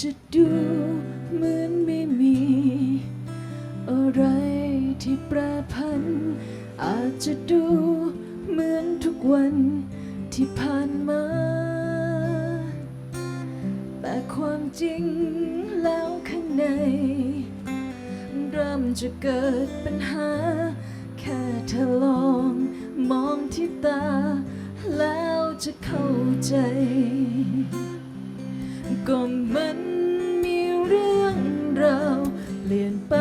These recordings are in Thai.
จะดูเหมือนไม่มี อะไรที่แปรพัน อาจจะดูเหมือนทุกวันที่ผ่านมา แต่ความจริงแล้วข้างใน เริ่มจะเกิดปัญหา แค่เธอลองมองที่ตา แล้วจะเข้าใจ ก็มัน เรื่องราวเปลี่ยนไป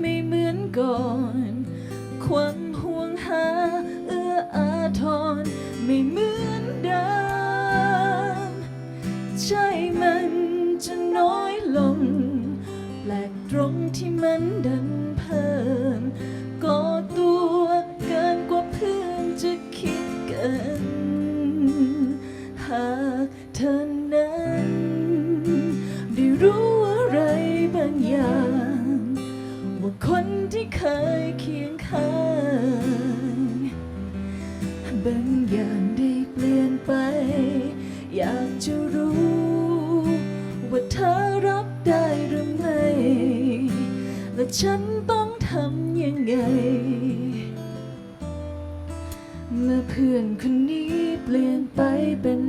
ไม่เหมือนก่อน ความห่วงหาเอื้ออาทรไม่เหมือนเดิมใช่มันจะน้อยลง แปลกตรงที่มันดันเพิ่มก็ตัวเกินกว่าเพื่อนจะคิดกัน หากเธอ เคยเคียงข้างบางอย่างได้เปลี่ยนไป อยากจะรู้ ว่าเธอรับได้หรือไม่ และฉันต้องทำยังไง เมื่อเพื่อนคนนี้เปลี่ยนไปเป็น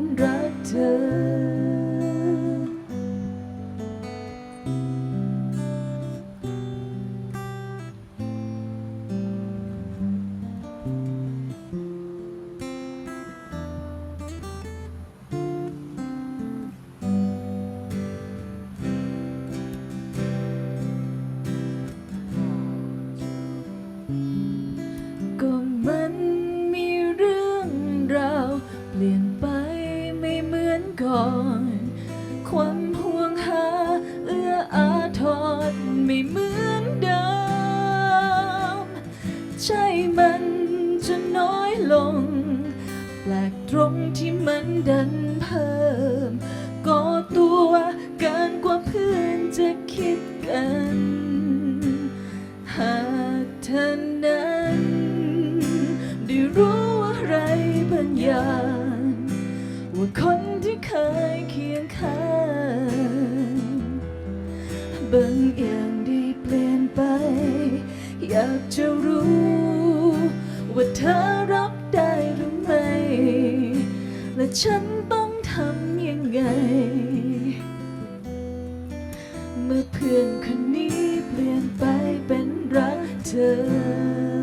ดันเพิ่มก็ตัวเกินกว่าเพื่อนจะคิดกัน หากเธอนั้นได้รู้อะไรบางอย่างว่าคนที่เคยเคียงข้างบางอย่างได้เปลี่ยนไป อยากจะรู้ ฉันต้องทำยังไง เมื่อเพื่อนคนนี้เปลี่ยนไปเป็นรักเธอ